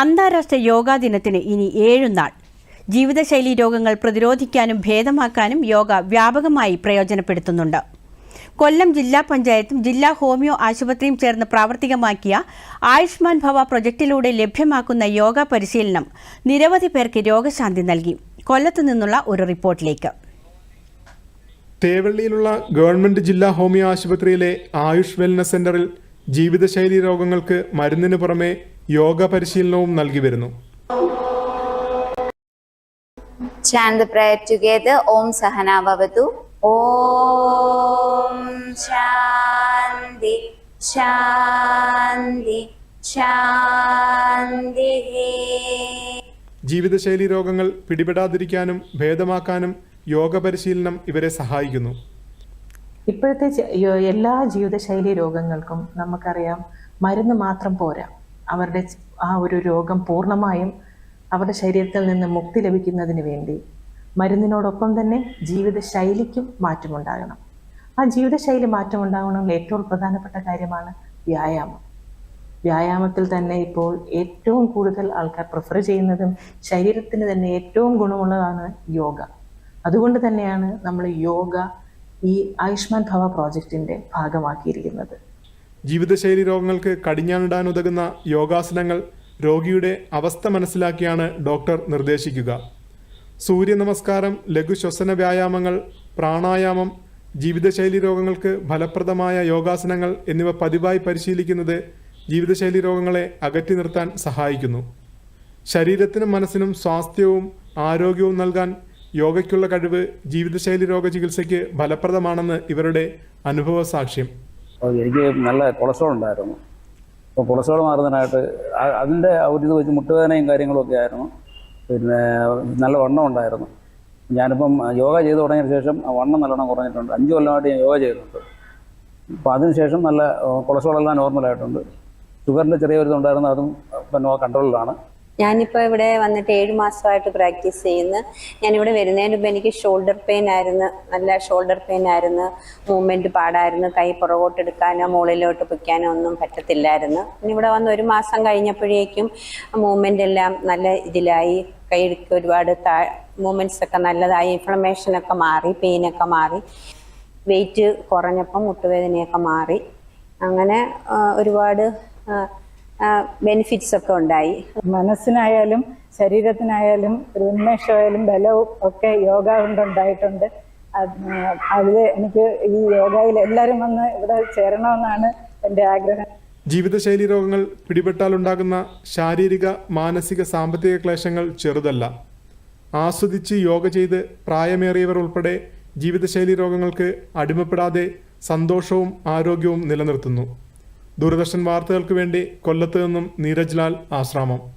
അന്താരാഷ്ട്ര യോഗാ ദിനത്തിന് ഇനി ഏഴു നാൾ. ജീവിതശൈലി രോഗങ്ങൾ പ്രതിരോധിക്കാനും ഭേദമാക്കാനും യോഗ വ്യാപകമായി പ്രയോജനപ്പെടുത്തുന്നുണ്ട്. കൊല്ലം ജില്ലാ പഞ്ചായത്തും ജില്ലാ ഹോമിയോ ആശുപത്രിയും ചേർന്ന് പ്രാവർത്തികമാക്കിയ ആയുഷ്മാൻ ഭവ പ്രൊജക്ടിലൂടെ ലഭ്യമാക്കുന്ന യോഗ പരിശീലനം നിരവധി പേർക്ക് രോഗശാന്തി നൽകി. കൊല്ലത്തു നിന്നുള്ള ഒരു റിപ്പോർട്ടിലേക്ക്. തേവള്ളിയിലുള്ള ഗവൺമെന്റ് ജില്ലാ ഹോമിയോ ആശുപത്രിയിലെ ആയുഷ് വെൽനസ് സെന്ററിൽ ജീവിതശൈലി രോഗങ്ങൾക്ക് മരുന്നിന് പുറമെ യോഗ പരിശീലനവും നൽകി വരുന്നു. Chant the prayer together. Om sahana bhavatu. Om shanti shanti shanti. ജീവിതശൈലി രോഗങ്ങൾ പിടിപെടാതിരിക്കാനും ഭേദമാക്കാനും യോഗ പരിശീലനം ഇവരെ സഹായിക്കുന്നു. ഇപ്പോഴത്തെ എല്ലാ ജീവിതശൈലി രോഗങ്ങൾക്കും നമുക്കറിയാം മരുന്ന് മാത്രം പോരാ. അവരുടെ ആ ഒരു രോഗം പൂർണമായും അവരുടെ ശരീരത്തിൽ നിന്ന് മുക്തി ലഭിക്കുന്നതിന് വേണ്ടി മരുന്നിനോടൊപ്പം തന്നെ ജീവിതശൈലിക്കും മാറ്റമുണ്ടാകണം. ആ ജീവിതശൈലി മാറ്റമുണ്ടാകണമെങ്കിൽ ഏറ്റവും പ്രധാനപ്പെട്ട കാര്യമാണ് വ്യായാമം. വ്യായാമത്തിൽ തന്നെ ഇപ്പോൾ ഏറ്റവും കൂടുതൽ ആൾക്കാർ പ്രിഫർ ചെയ്യുന്നതും ശരീരത്തിന് തന്നെ ഏറ്റവും ഗുണമുള്ളതാണ് യോഗ. അതുകൊണ്ട് തന്നെയാണ് നമ്മൾ യോഗ ഈ ആയുഷ്മാൻ ഭവ പ്രോജക്റ്റിന്റെ ഭാഗമാക്കിയിരിക്കുന്നത്. ജീവിതശൈലി രോഗങ്ങൾക്ക് കടിഞ്ഞാണിടാൻ ഉതകുന്ന യോഗാസനങ്ങൾ രോഗിയുടെ അവസ്ഥ മനസ്സിലാക്കിയാണ് ഡോക്ടർ നിർദ്ദേശിക്കുക. സൂര്യ നമസ്കാരം ലഘു ശ്വസന വ്യായാമങ്ങൾ പ്രാണായാമം ജീവിതശൈലി രോഗങ്ങൾക്ക് ഫലപ്രദമായ യോഗാസനങ്ങൾ എന്നിവ പതിവായി പരിശീലിക്കുന്നത് ജീവിതശൈലി രോഗങ്ങളെ അകറ്റി നിർത്താൻ സഹായിക്കുന്നു. ശരീരത്തിനും മനസ്സിനും സ്വാസ്ഥ്യവും ആരോഗ്യവും നൽകാൻ യോഗയ്ക്കുള്ള കഴിവ് ജീവിതശൈലി രോഗ ചികിത്സയ്ക്ക് ഫലപ്രദമാണെന്ന് ഇവരുടെ അനുഭവ സാക്ഷ്യം എനിക്ക് നല്ല കൊളസ്ട്രോൾ ഉണ്ടായിരുന്നു. അപ്പോൾ കൊളസ്ട്രോൾ മാറുന്നതിനായിട്ട് അതിന്റെ ഒരു ഇത് വെച്ച് മുട്ടുവേദനയും കാര്യങ്ങളും ഒക്കെ ആയിരുന്നു. പിന്നെ നല്ല വണ്ണം ഉണ്ടായിരുന്നു. ഞാനിപ്പം യോഗ ചെയ്ത് തുടങ്ങിയതിന് ശേഷം വണ്ണം നല്ലോണം കുറഞ്ഞിട്ടുണ്ട്. അഞ്ച് കൊല്ലമായിട്ട് ഞാൻ യോഗ ചെയ്യുന്നുണ്ട്. അപ്പോൾ അതിനുശേഷം നല്ല കൊളസ്ട്രോൾ എല്ലാം നോർമലായിട്ടുണ്ട് ഷുഗറിന്റെ ചെറിയൊരു ഇതുണ്ടായിരുന്നു അതും പിന്നെ കൺട്രോളിലാണ് ഞാനിപ്പോൾ ഇവിടെ വന്നിട്ട് ഏഴ് മാസമായിട്ട് പ്രാക്ടീസ് ചെയ്യുന്നു. ഞാനിവിടെ വരുന്നതിന് മുമ്പ് എനിക്ക് ഷോൾഡർ പെയിൻ ആയിരുന്നു. നല്ല ഷോൾഡർ പെയിൻ ആയിരുന്നു. മൂവ്മെന്റ് പാടായിരുന്നു. കൈ പുറകോട്ടെടുക്കാനോ മുകളിലോട്ട് പൊയ്ക്കാനോ ഒന്നും പറ്റത്തില്ലായിരുന്നു. ഇവിടെ വന്ന് ഒരു മാസം കഴിഞ്ഞപ്പോഴേക്കും മൂവ്മെന്റ് എല്ലാം നല്ല ഇതിലായി. കൈക്ക് ഒരുപാട് താ മൂവ്മെന്റ്സ് ഒക്കെ നല്ലതായി. ഇൻഫ്ലമേഷനൊക്കെ മാറി പെയിനൊക്കെ മാറി. വെയിറ്റ് കുറഞ്ഞപ്പം മുട്ടുവേദനയൊക്കെ മാറി. അങ്ങനെ ഒരുപാട് ബെനിഫിറ്റ്സ് ഒക്കെ ഉണ്ടായി. മനസ്സിനായാലും ശരീരത്തിനായാലും ഒരു ഉന്മേഷമായാലും ബലവും ഒക്കെ യോഗ കൊണ്ടുണ്ടായിട്ടുണ്ട്. അതിൽ എനിക്ക് ഈ യോഗയിൽ എല്ലാവരും വന്ന് ഇവിടെ ചേരണമെന്നാണ് എന്റെ ആഗ്രഹം. ജീവിതശൈലി രോഗങ്ങൾ പിടിപെട്ടാൽ ഉണ്ടാകുന്ന ശാരീരിക മാനസിക സാമ്പത്തിക ക്ലേശങ്ങൾ ചെറുതല്ല. ആസ്വദിച്ച് യോഗ ചെയ്ത് പ്രായമേറിയവർ ഉൾപ്പെടെ ജീവിതശൈലി രോഗങ്ങൾക്ക് അടിമപ്പെടാതെ സന്തോഷവും ആരോഗ്യവും നിലനിർത്തുന്നു. ദൂരദർശൻ വാർത്തകൾക്ക് വേണ്ടി കൊല്ലത്ത് നിന്നും നീരജ് ആശ്രാമം.